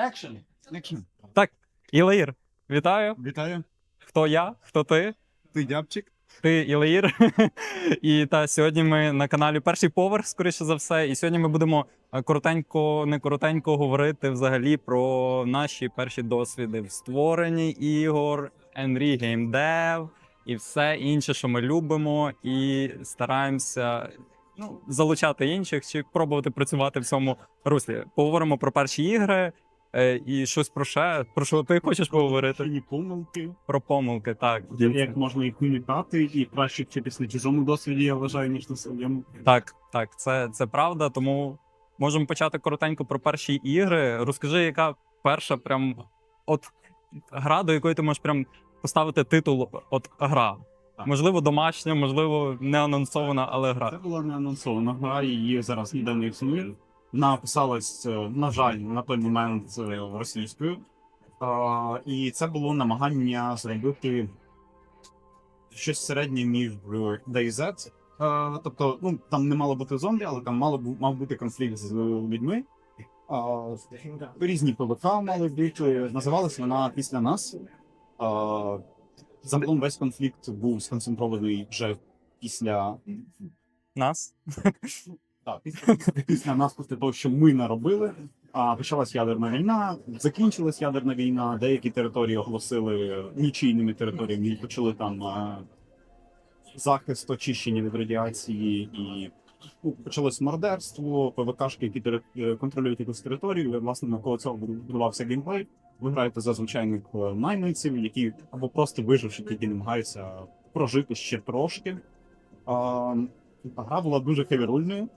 Action. Action. Так, Ілаїр, вітаю. Вітаю. Хто я? Хто ти? Ти дябчик. Ти Ілаїр. і та сьогодні ми на каналі Перший поверх, скоріше за все. І сьогодні ми будемо е, коротенько, не коротенько говорити взагалі про наші перші досвіди в створенні ігор, Enry Game Dev і все інше, що ми любимо, і стараємося. Ну, залучати інших чи пробувати працювати в цьому руслі. Поговоримо про перші ігри е, і щось про ще. Про що ти хочеш поговорити? Чинні помилки, Про помилки, так. як можна їх уникати, і краще вчитись на чужому досвіді, я вважаю, ніж на своєму. Так, так, це, це правда. Тому можемо почати коротенько про перші ігри. Розкажи, яка перша прям от гра, до якої ти можеш прям поставити титул от гра. Так. Можливо, домашня, можливо, не анонсована, але гра. Це була не анонсована гра, її зараз ніде не існує. Вона писалась, е, на жаль, на той момент е, російською. І це було намагання зробити щось середнє між DayZ. Тобто, ну там не мало бути зомбі, але там мало бу- мав бути конфлікт з людьми. А, Різні ПВК мали бути. Називалась вона після нас. Загалом весь конфлікт був сконцентрований вже після Нас? так, після, після нас, після того, що ми наробили. А почалась ядерна війна, закінчилась ядерна війна. Деякі території оголосили нічийними територіями і почали там е, захист, очищення від радіації і. Ну, почалось мордерство, ПВКшки, які тери- е, контролюють якусь територію. і, Власне, навколо цього будувався геймплей. Ви граєте за звичайних е, найманців, які або просто виживши, які намагаються прожити ще трошки. А, гра була дуже хевірульною.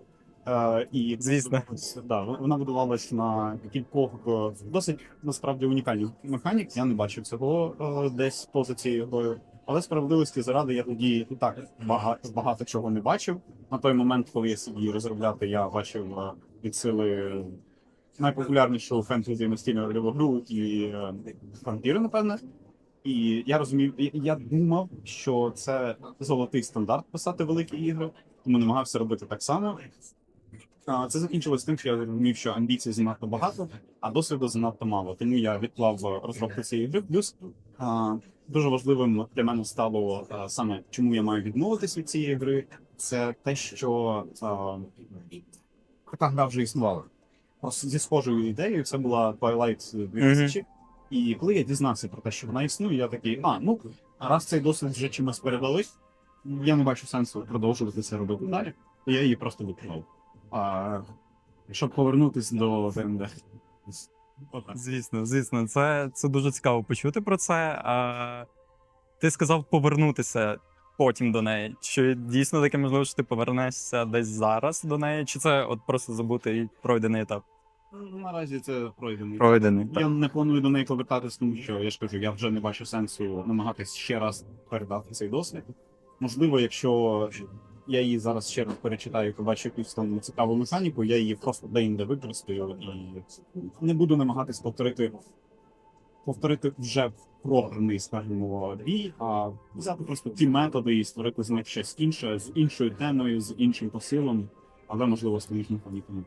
Е, і Звісно. Да, вона будувалась на кількох е, досить насправді унікальних механік. Я не бачив цього е, десь поза цією грою. Але справедливості заради я тоді і так багато, багато чого не бачив. На той момент, коли я сидів розробляти, я бачив е, від сили найпопулярнішу фентезі настільну рольову гру і е, вампіри, напевне. І я розумів, я- я думав, що це золотий стандарт писати великі ігри, тому намагався робити так само. Це закінчилось тим, що я зрозумів, що амбіцій занадто багато, а досвіду занадто мало. Тому я відклав е, розробку цієї гри. Плюс дуже важливим для мене стало саме, чому я маю відмовитись від цієї гри. Це те, що а, така гра вже існувала. Просто зі схожою ідеєю це була Twilight 2000. І коли я дізнався про те, що вона існує, я такий, а, ну, раз цей досвід вже чимось передали, я не бачу сенсу продовжувати це робити далі. Я її просто виконав. А, щоб повернутися до ДНД. Звісно, звісно, це, це дуже цікаво почути про це. А, ти сказав повернутися потім до неї. Чи дійсно таке можливо, що ти повернешся десь зараз до неї, чи це от просто забутий пройдений етап? Наразі це пройдений. Пройдений. Я не планую до неї повертатись, тому що я ж кажу, я вже не бачу сенсу намагатись ще раз передати цей досвід. Можливо, якщо я її зараз ще раз перечитаю побачу якусь там цікаву механіку, я її просто деінде використаю і не буду намагатись повторити повторити вже програний, скажімо, бій, а взяти просто ті методи і створити з них щось інше, з іншою темою, з іншим посилом, але можливо з тими ж механіками.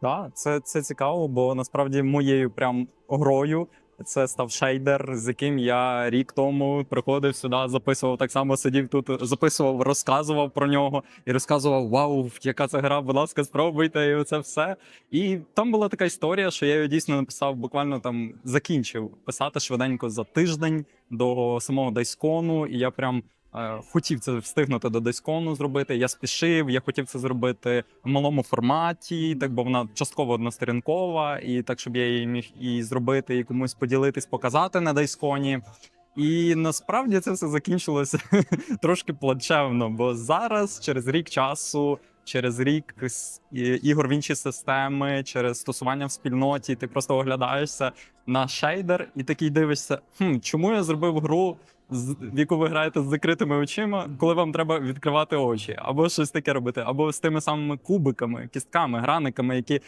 Так, це, це цікаво, бо насправді моєю прям грою це став шейдер, з яким я рік тому приходив сюди, записував так само, сидів тут, записував, розказував про нього і розказував: Вау, яка це гра, будь ласка, спробуйте, і оце все. І там була така історія, що я її дійсно написав, буквально там закінчив писати швиденько за тиждень до самого Дайскону, і я прям. Е, Хотів це встигнути до Дайскону зробити. Я спішив, я хотів це зробити в малому форматі, так бо вона частково односторінкова, і так, щоб я її міг і зробити, і комусь поділитись, показати на Дайсконі. І насправді це все закінчилося трошки плачевно, бо зараз, через рік часу, через рік ігор в інші системи, через стосування в спільноті, ти просто оглядаєшся на шейдер і такий дивишся, хм, чому я зробив гру, в яку ви граєте з закритими очима, коли вам треба відкривати очі, або щось таке робити, або з тими самими кубиками, кістками, граниками, які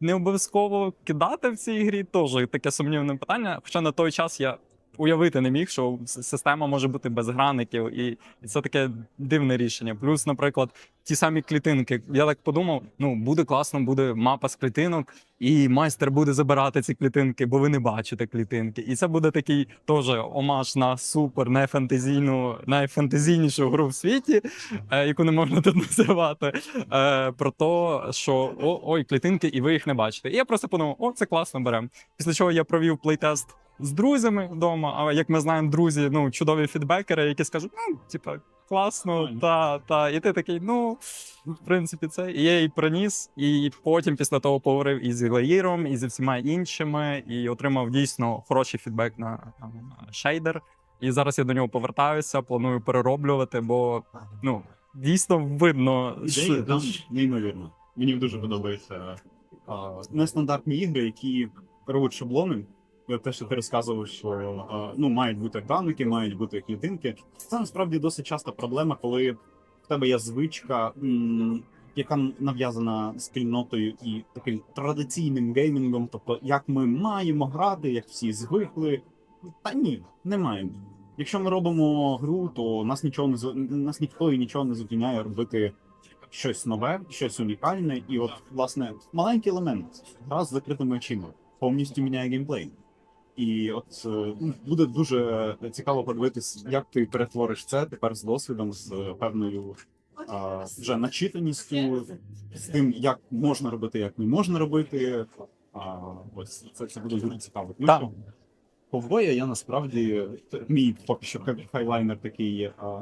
не обов'язково кидати в цій грі, теж таке сумнівне питання. Хоча на той час я уявити не міг, що система може бути без граників, і це таке дивне рішення. Плюс, наприклад, ті самі клітинки. Я так подумав: ну буде класно, буде мапа з клітинок, і майстер буде забирати ці клітинки, бо ви не бачите клітинки. І це буде такий теж омаж на супер нефантазійну, найфантазійнішу гру в світі, е, яку не можна тут називати. Е, про те, що о, ой, клітинки, і ви їх не бачите. І я просто подумав, о, це класно беремо. Після чого я провів плейтест з друзями вдома. А як ми знаємо, друзі, ну чудові фідбекери, які скажуть, ну, типа, класно, та, та. І ти такий, ну, в принципі, це. І я її приніс, і потім після того поговорив і з Ілаїром, і зі всіма іншими, і отримав дійсно хороший фідбек на, шейдер. І зараз я до нього повертаюся, планую перероблювати, бо ну дійсно видно, Ідеї там неймовірно. Мені дуже подобається а, нестандартні ігри, які беруть шаблони. Те, що ти розказував, що ну мають бути даники, мають бути клітинки. Це насправді досить часта проблема, коли в тебе є звичка, яка нав'язана спільнотою і таким традиційним геймінгом. Тобто, як ми маємо грати, як всі звикли. Та ні, не маємо. Якщо ми робимо гру, то нас нічого не нас ніхто і нічого не зупиняє робити щось нове, щось унікальне, і от, власне, маленький елемент, гра з закритими очима, повністю міняє геймплей. І от е, ну, буде дуже цікаво подивитись, як ти перетвориш це тепер з досвідом, з певною а, вже начитаністю, з тим, як можна робити, як не можна робити. А, ось це, це буде дуже цікаво. Тому Так. ковбоя я насправді мій поки що хайлайнер такий. А,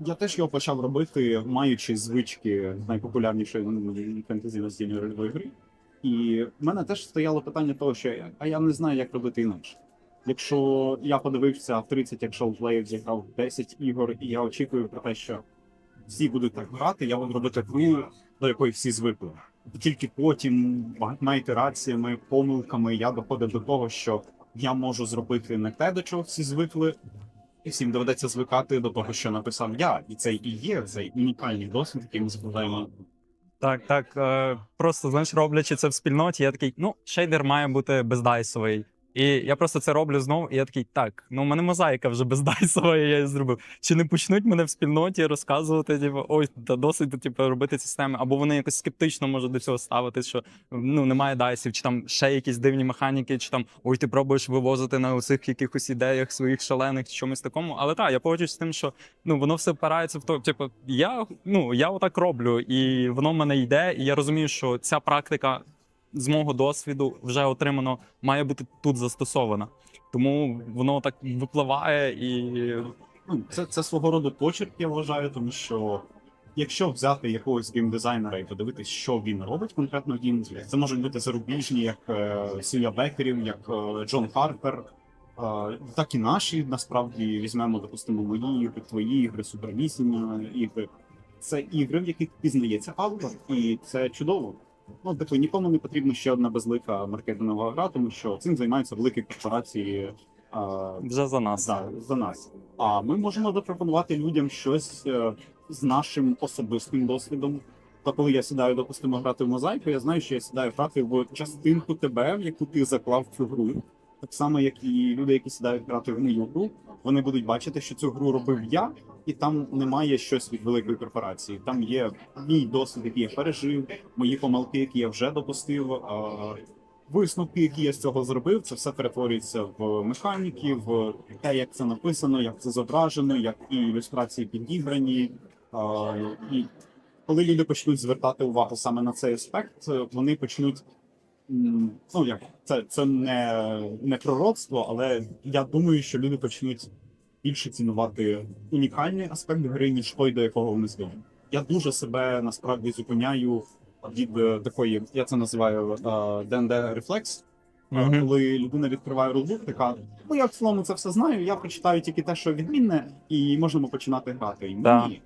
я теж його почав робити, маючи звички найпопулярнішої фентезі настільної рольової гри. І в мене теж стояло питання того, що я- а я не знаю, як робити інакше. Якщо я подивився в 30, якщо плеїв зіграв 10 ігор, і я очікую про те, що всі будуть так грати, я буду робити гру, до якої всі звикли. Тільки потім багатьма ітераціями, помилками я доходив до того, що я можу зробити не те, до чого всі звикли, і всім доведеться звикати до того, що написав я. І це і є цей унікальний досвід, який ми складаємо. Так, так. Е, просто знаєш, роблячи це в спільноті, я такий, ну, шейдер має бути бездайсовий. І я просто це роблю знову, і я такий, так, ну у мене мозаїка вже бездайсова, і я її зробив. Чи не почнуть мене в спільноті розказувати, типу, ой, та досить типу, робити ці системи, або вони якось скептично можуть до цього ставити, що ну немає дайсів, чи там ще якісь дивні механіки, чи там ой, ти пробуєш вивозити на усіх якихось ідеях своїх шалених, чи чомусь такому. Але так, я погоджуюсь з тим, що ну воно все впирається в то, типу, я ну я отак роблю, і воно в мене йде, і я розумію, що ця практика з мого досвіду вже отримано має бути тут застосована. Тому воно так випливає і Ну, це, це свого роду почерк, я вважаю, тому що якщо взяти якогось геймдизайнера і подивитись, що він робить конкретно в геймдзі, це можуть бути зарубіжні, як е, Сія Бекерів, як е, Джон Харпер, е, так і наші насправді візьмемо, допустимо, мої ігри, твої ігри, супервісіння ігри. Це ігри, в яких пізнається автор, і це чудово. Ну, типу, нікому не потрібна ще одна безлика маркетингова гра, тому що цим займаються великі корпорації. А, вже за нас. за, за нас. А ми можемо запропонувати людям щось е, з нашим особистим досвідом. Та коли я сідаю, допустимо, грати в мозаїку, я знаю, що я сідаю грати в частинку тебе, в яку ти заклав в цю гру. Так само, як і люди, які сідають грати в мою гру, вони будуть бачити, що цю гру робив я, і там немає щось від великої корпорації. Там є мій досвід, який я пережив, мої помилки, які я вже допустив. Висновки, які я з цього зробив, це все перетворюється в механіки, в те, як це написано, як це зображено, як і ілюстрації підіграні. І коли люди почнуть звертати увагу саме на цей аспект, вони почнуть. Ну як це, це не, не пророцтво, але я думаю, що люди почнуть більше цінувати унікальний аспект гри, ніж той, до якого вони звикли. Я дуже себе насправді зупиняю від е, такої, я це називаю ДНД рефлекс. Е, Мгм. Коли людина відкриває рулбук, така ну я в цілому це все знаю. Я прочитаю тільки те, що відмінне, і можемо починати грати. Да. Ні.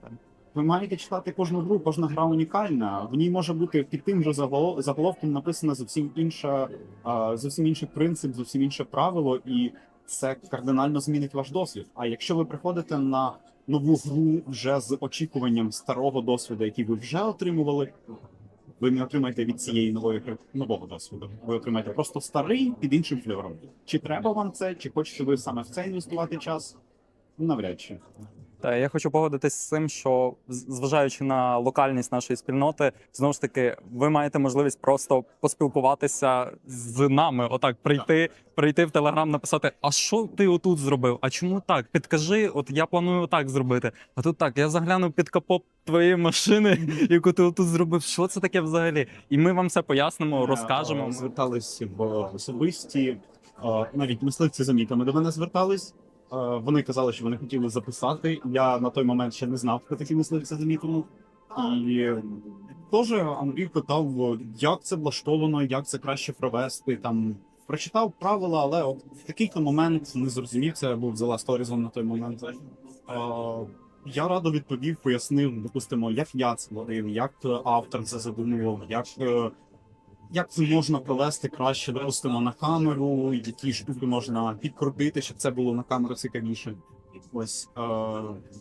Ви маєте читати кожну гру, кожна гра унікальна. В ній може бути під тим же заголовком написано зовсім інша, зовсім інший принцип, зовсім інше правило, і це кардинально змінить ваш досвід. А якщо ви приходите на нову гру вже з очікуванням старого досвіду, який ви вже отримували, ви не отримаєте від цієї нової нового досвіду. Ви отримаєте просто старий під іншим флером. Чи треба вам це, чи хочете ви саме в це інвестувати час? Навряд чи. Та я хочу погодитись з цим, що зважаючи на локальність нашої спільноти, знову ж таки, ви маєте можливість просто поспілкуватися з нами. Отак прийти, прийти в телеграм, написати: А що ти отут зробив? А чому так? Підкажи, от я планую так зробити. А тут так, я загляну під капот твоєї машини, яку ти отут зробив. Що це таке взагалі? І ми вам все пояснимо, розкажемо. Е, Звертались в особисті, е, навіть мисливці за мітами до мене звертались. Е, Вони казали, що вони хотіли записати. Я на той момент ще не знав про такі мисливці за мітами. І теж Андрій питав, як це влаштовано, як це краще провести. Там прочитав правила, але от в такий-то момент не зрозумів. Це був Last Horizon на той момент. Е, Я радо відповів, пояснив, допустимо, як я це водив, як автор це задумував, як, е, як це можна провести краще, допустимо, на камеру, які штуки можна підкрутити, щоб це було на камеру цікавіше. Ось е,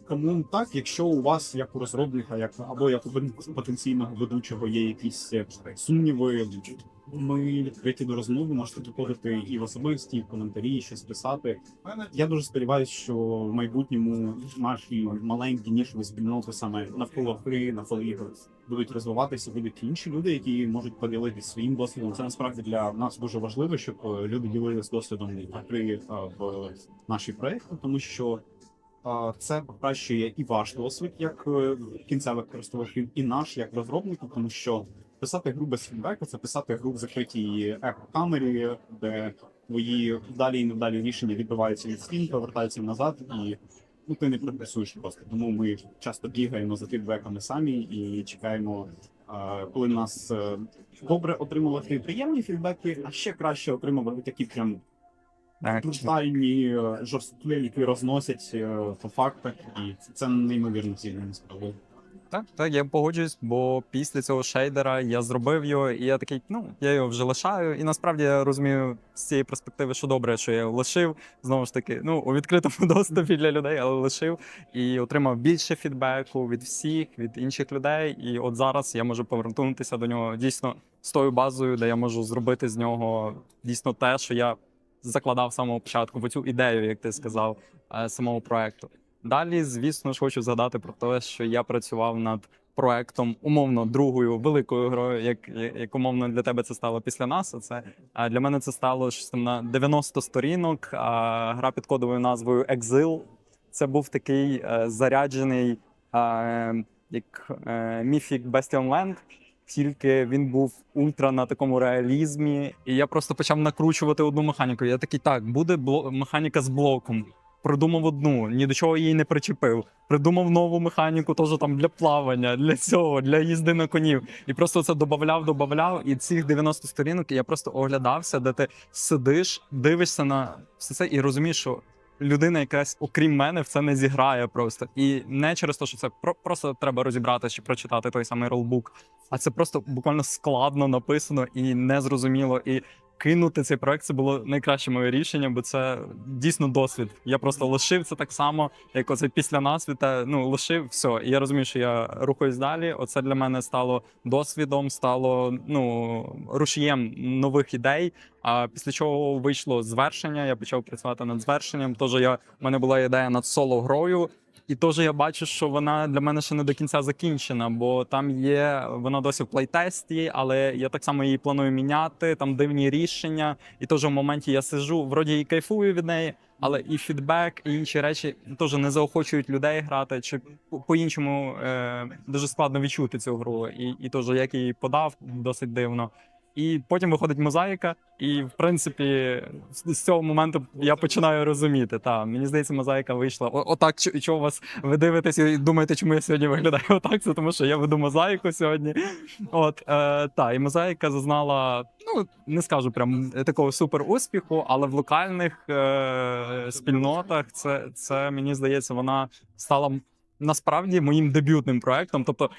тому так, якщо у вас як у розробника, як або як у потенційного ведучого є якісь е, сумніви, ми відкриті до розмови, можете приходити і в особисті, і в коментарі, і щось писати. Я дуже сподіваюся, що в майбутньому наші маленькі нішові спільноти саме навколо гри, навколо ігор будуть розвиватися, будуть інші люди, які можуть поділитися своїм досвідом. Це насправді для нас дуже важливо, щоб люди ділилися досвідом гри е, в наші проекти, тому що е, це покращує і ваш досвід як е, кінцевих користувачів, і наш як розробників, тому що писати гру без фідбеку це писати гру в закритій еко-камері, де твої вдалі і невдалі рішення відбиваються від стін, повертаються назад, і ну ти не прогресуєш просто. Тому ми часто бігаємо за фідбеками самі і чекаємо, коли нас е, добре отримувати приємні фідбеки, а ще краще отримувати такі прям брутальні, е, жорсткі, які розносять е, по фактах, і це неймовірно цінно насправді. Так, так, я погоджуюсь, бо після цього шейдера я зробив його, і я такий, ну я його вже лишаю. І насправді я розумію з цієї перспективи, що добре, що я його лишив. Знову ж таки, ну у відкритому доступі для людей, але лишив і отримав більше фідбеку від всіх, від інших людей. І от зараз я можу повернутися до нього дійсно з тою базою, де я можу зробити з нього дійсно те, що я закладав з самого початку, бо цю ідею, як ти сказав, е, самого проекту. Далі, звісно ж, хочу згадати про те, що я працював над проектом умовно другою великою грою, як, як умовно для тебе це стало після нас. Це для мене це стало щось там на 90 сторінок. А гра під кодовою назвою Exil. Це був такий е, заряджений е, як е, Mythic Bastion Land. Тільки він був ультра на такому реалізмі, і я просто почав накручувати одну механіку. Я такий, так, буде бло- механіка з блоком придумав одну, ні до чого її не причепив. Придумав нову механіку, теж там для плавання, для цього, для їзди на конів. І просто це додавав, додавав. І цих 90 сторінок я просто оглядався, де ти сидиш, дивишся на все це і розумієш, що. Людина якась, окрім мене, в це не зіграє просто. І не через те, що це про- просто треба розібрати чи прочитати той самий ролбук, а це просто буквально складно написано і незрозуміло. І кинути цей проект це було найкраще моє рішення, бо це дійсно досвід. Я просто лишив це так само, як оце після нас та ну лишив все. І я розумію, що я рухаюсь далі. Оце для мене стало досвідом, стало ну рушієм нових ідей. А після чого вийшло звершення, я почав працювати над звершенням. Тож я в мене була ідея над соло грою. І теж я бачу, що вона для мене ще не до кінця закінчена, бо там є вона досі в плейтесті, але я так само її планую міняти. Там дивні рішення, і теж в моменті я сижу, вроді і кайфую від неї, але і фідбек, і інші речі теж не заохочують людей грати. Чи по- по-іншому е, дуже складно відчути цю гру. І, і теж як її подав, досить дивно. І потім виходить мозаїка, і в принципі з цього моменту я починаю розуміти. Та мені здається, мозаїка вийшла. О- Отак, чо- чого вас ви дивитесь і думаєте, чому я сьогодні виглядаю отак? Це тому, що я веду мозаїку сьогодні. От е, та і мозаїка зазнала, ну не скажу прям такого супер успіху, але в локальних е, спільнотах це, це мені здається, вона стала насправді моїм дебютним проектом. Тобто,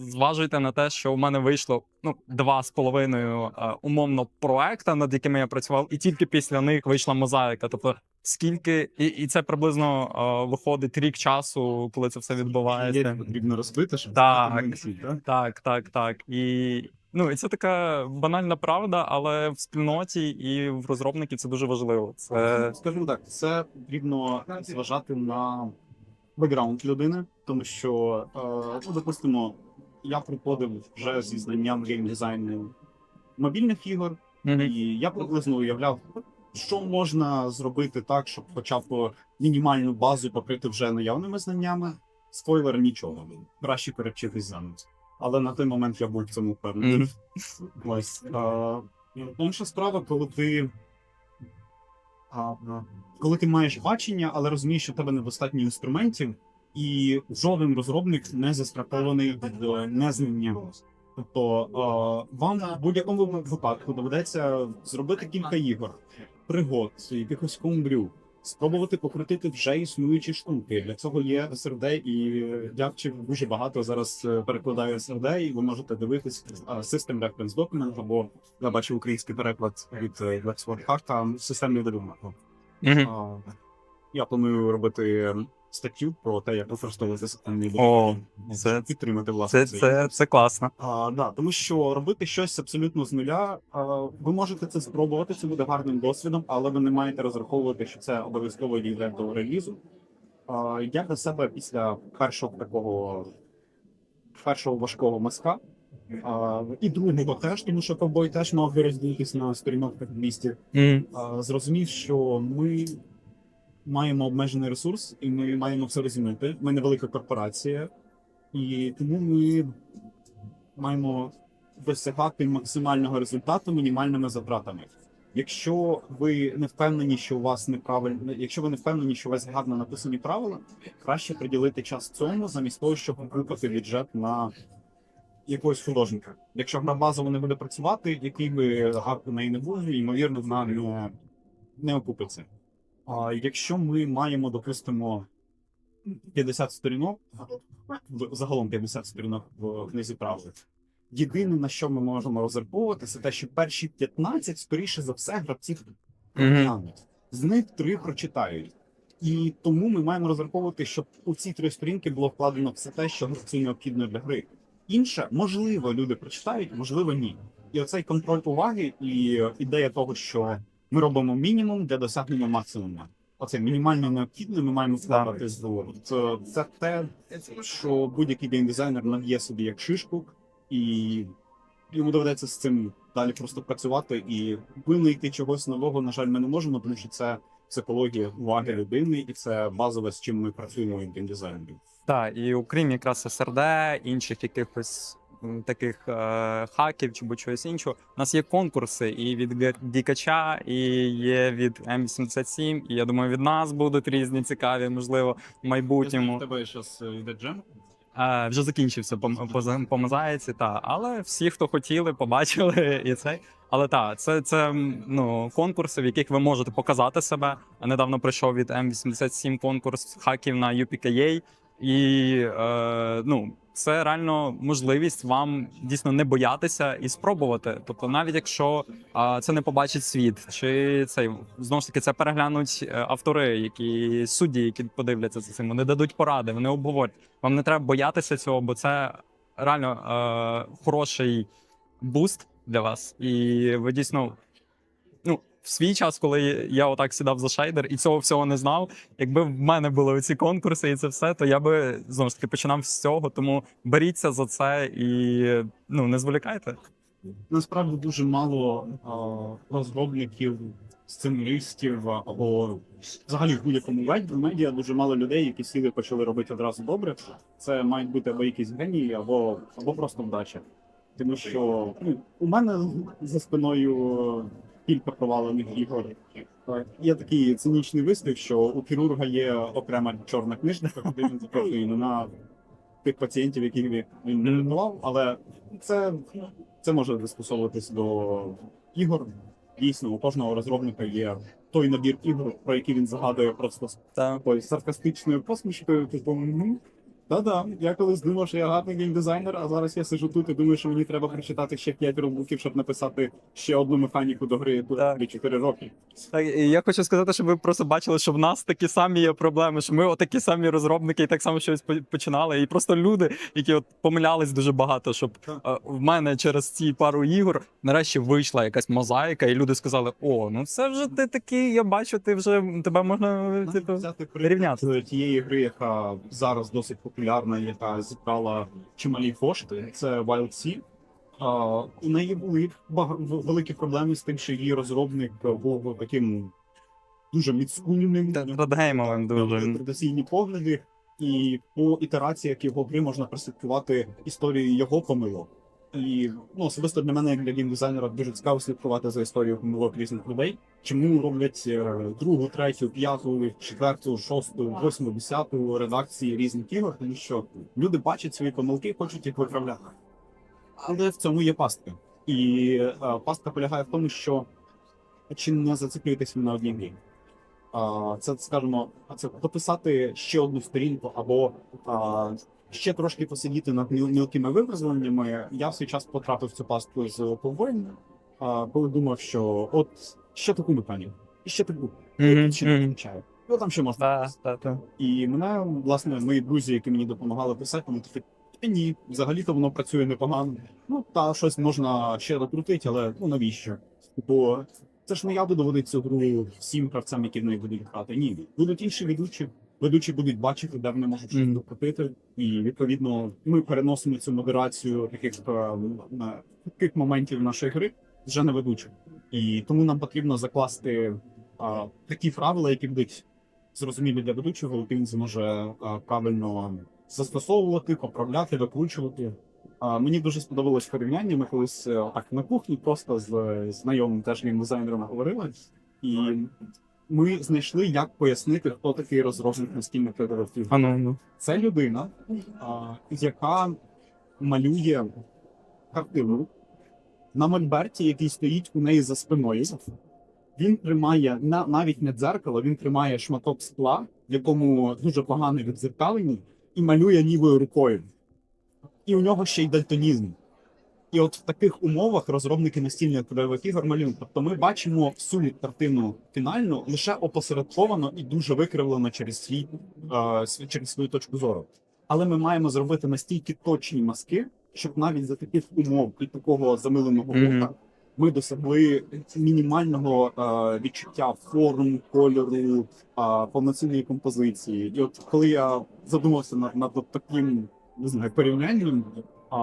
зважуйте на те, що в мене вийшло ну два з половиною е, умовно проекта, над якими я працював, і тільки після них вийшла мозаїка. Тобто, скільки і, і це приблизно е, виходить рік часу, коли це все відбувається. Є потрібно розбити, щоб Так. так? Так, так, так. І ну і це така банальна правда, але в спільноті і в розробників це дуже важливо. Це Скажімо так, це потрібно зважати на бекграунд людини, тому що, е, ну, допустимо, я приходив вже зі знанням геймдизайну мобільних ігор, Мгм. і я приблизно уявляв, що можна зробити так, щоб хоча б мінімальну базу покрити вже наявними знаннями. Спойлер нічого. Краще перевчитись заново. Але на той момент я був в цьому впевнений. Мгм. Ось. А, інша справа, коли ти. Коли ти маєш бачення, але розумієш, що в тебе недостатньо інструментів, і жоден розробник не застрахований від е, незнання. Тобто е, вам в будь-якому випадку доведеться зробити кілька ігор, пригод, якихось комбрю, спробувати покрутити вже існуючі штуки. Для цього є SRD, і дявчик дуже багато зараз перекладаю перекладає SRD, і ви можете дивитись е, System Reference Document, або я бачив український переклад від Lexford Харта, там системний. А, Я планую робити статтю про те, як використовувати системний О, це- підтримати власне це, це, це класно. а, да, тому що робити щось абсолютно з нуля, а, ви можете це спробувати, це буде гарним досвідом, але ви не маєте розраховувати, що це обов'язково дійде до релізу. А, я для себе після першого такого першого важкого мазка, а, і другого теж, тому що ковбой теж мав розділитись на сторінок 200, Мгм. а, зрозумів, що ми маємо обмежений ресурс, і ми маємо все розуміти. Ми невелика корпорація, і тому ми маємо досягати максимального результату мінімальними затратами. Якщо ви не впевнені, що у вас неправильно, якщо ви не впевнені, що у вас гарно написані правила, краще приділити час цьому, замість того, щоб викупити бюджет на якогось художника. Якщо гра базово не буде працювати, який би гарт у неї не був, ймовірно, вона не, не окупиться. А якщо ми маємо, допустимо, 50 сторінок, загалом 50 сторінок в книзі правил. Єдине, на що ми можемо розраховувати, це те, що перші 15, скоріше за все, гравців Мгм. глянуть. З них три прочитають. І тому ми маємо розраховувати, щоб у ці три сторінки було вкладено все те, що гравцю необхідно для гри. Інше, можливо, люди прочитають, можливо, ні. І оцей контроль уваги і ідея того, що ми робимо мінімум для досягнення максимуму. Оце мінімально необхідне, ми маємо вкладати з. Це, це те, що будь-який геймдизайнер наб'є собі як шишку, і йому доведеться з цим далі просто працювати і винайти чогось нового, на жаль, ми не можемо, тому що це психологія уваги людини, і це базове, з чим ми працюємо як геймдизайнери. Так, і окрім якраз СРД, інших якихось таких е, хаків чи будь-чогось іншого, у нас є конкурси і від Дікача, і є від М87, і я думаю, від нас будуть різні цікаві, можливо, в майбутньому. тебе зараз йде джем? Е, вже закінчився по, по, по мозаїці, та. Але всі, хто хотіли, побачили і цей. Але так, це, це ну, конкурси, в яких ви можете показати себе. Недавно прийшов від М87 конкурс хаків на UPKA. І е, ну, це реально можливість вам дійсно не боятися і спробувати. Тобто, навіть якщо е, це не побачить світ, чи цей знову ж таки це переглянуть е, автори, які судді, які подивляться за цим, вони дадуть поради, вони обговорять. Вам не треба боятися цього, бо це реально е, хороший буст для вас. І ви дійсно, свій час, коли я отак сідав за шейдер і цього всього не знав, якби в мене були ці конкурси і це все, то я би знову ж таки починав з цього. Тому беріться за це і ну не зволікайте. Насправді дуже мало а, розробників, сценаристів або взагалі в будь-якому медіа дуже мало людей, які сіли почали робити одразу добре. Це мають бути або якісь генії, або, або просто вдача. Тому що ну, у мене за спиною кілька провалених ігор. Є такий цинічний вислів, що у хірурга є окрема чорна книжка, куди він записує імена тих пацієнтів, яких він не лікував, але це це може застосовуватись до ігор. Дійсно, у кожного розробника є той набір ігор, про які він згадує просто з такою саркастичною посмішкою, типу. Та-да, я колись думав, що я гарний геймдизайнер, а зараз я сижу тут і думаю, що мені треба прочитати ще 5 років, щоб написати ще одну механіку до гри Так. 4 роки. Так, і я хочу сказати, щоб ви просто бачили, що в нас такі самі є проблеми, що ми отакі самі розробники і так само щось по- починали. І просто люди, які от помилялись дуже багато, щоб Так. е, в мене через ці пару ігор нарешті вийшла якась мозаїка, і люди сказали: О, ну це вже ти такий, я бачу, ти вже тебе можна типу. взяти приклад тієї гри, яка зараз досить популярна, яка зібрала чималі кошти, це Wild Sea. У неї були великі проблеми з тим, що її розробник був таким дуже міцкульним. Та- Радгеймовим дуже. традиційні погляди, і по ітераціях його гри можна прослідкувати історію його помилок. І ну, особисто для мене, як для геймдизайнера, дуже цікаво слідкувати за історією помилок різних людей. Чому роблять е, другу, третю, п'яту, четверту, шосту, восьму, десяту редакції різних ігор, тому що люди бачать свої помилки, хочуть їх виправляти. Але в цьому є пастка. І е, пастка полягає в тому, що чи не зациклюєтесь на одній грі. А, це, скажімо, це дописати ще одну сторінку або а, ще трошки посидіти над міл- мілкими вивезеннями. Я в свій час потрапив в цю пастку з повоєм, а, коли думав, що от ще таку механіку, і ще таку, Мгм, ще не мгм. Ну там ще можна. Та, та. І мене, власне, мої друзі, які мені допомагали писати, вони такі, ні, взагалі-то воно працює непогано. Ну, та щось можна ще докрутити, але ну навіщо? Бо це ж не я буду водити цю гру всім гравцям, які в неї будуть грати. Ні, будуть інші ведучі. Ведучі будуть бачити, де вони можуть щось Мгм. докрутити. І відповідно ми переносимо цю модерацію таких, е, таких моментів нашої гри вже на ведучих. І тому нам потрібно закласти а, такі правила, які будуть зрозумілі для ведучого, які він зможе а, правильно застосовувати, поправляти, викручувати. А, мені дуже сподобалось порівняння. Ми колись е, так на кухні просто з е, знайомим теж дизайнером говорили, і ми знайшли, як пояснити, хто такий розробник настільних ігор. А ну, ну. Це людина, а, яка малює картину на мольберті, який стоїть у неї за спиною. Він тримає на, навіть не дзеркало, він тримає шматок скла, в якому дуже погане відзеркалення, і малює лівою рукою. І у нього ще й дальтонізм. І от в таких умовах розробники настільних кольорових ігор малюють. Тобто ми бачимо всю картину фінальну лише опосередковано і дуже викривлено через свій е, через свою точку зору. Але ми маємо зробити настільки точні маски, щоб навіть за таких умов і такого замиленого Мгм. бока ми досягли мінімального е, відчуття форм, кольору, е, повноцінної композиції. І от коли я задумався над, над таким не знаю, порівнянням, е,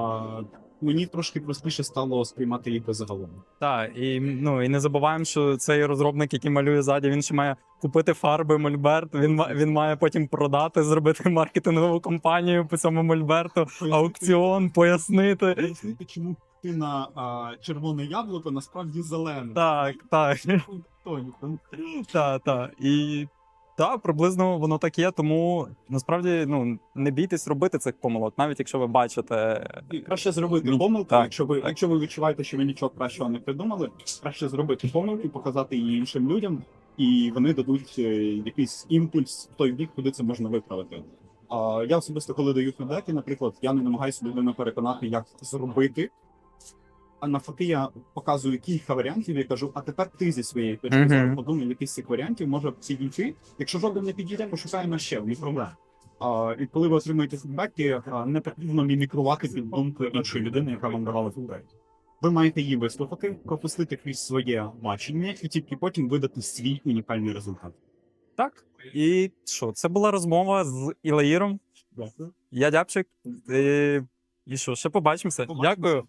мені трошки простіше стало сприймати їх загалом. Так, і ну і не забуваємо, що цей розробник, який малює ззаді, він ще має купити фарби Мольберт. Він він має потім продати, зробити маркетингову кампанію по цьому Мольберту, аукціон, пояснити. Пояснити, чому ти на а, червоне яблуко насправді зелене. Так, так, так, так. І так, приблизно воно так є. Тому насправді ну не бійтесь робити цих помилок, навіть якщо ви бачите. І краще зробити Ну, помилку, так, якщо ви так. якщо ви відчуваєте, що ви нічого кращого не придумали, краще зробити помилку, показати її іншим людям, і вони дадуть е, якийсь імпульс в той бік, куди це можна виправити. А я особисто, коли даю фідбеки, наприклад, я не намагаюся людину переконати, як зробити. А навпаки, я показую кілька варіантів і кажу, а тепер ти зі своєї точки Мгм. зору подумай, який з цих варіантів може підійти. Якщо жоден не підійде, пошукаємо ще, не проблем. А, і коли ви отримуєте фідбеки, не потрібно мімікрувати під думку іншої людини, яка вам давала фідбек. Ви маєте її вислухати, пропустити крізь своє бачення і тільки потім видати свій унікальний результат. Так. І що, це була розмова з Ілаїром. Дякую. Я Дябчик. І, і що, ще побачимося. Дякую.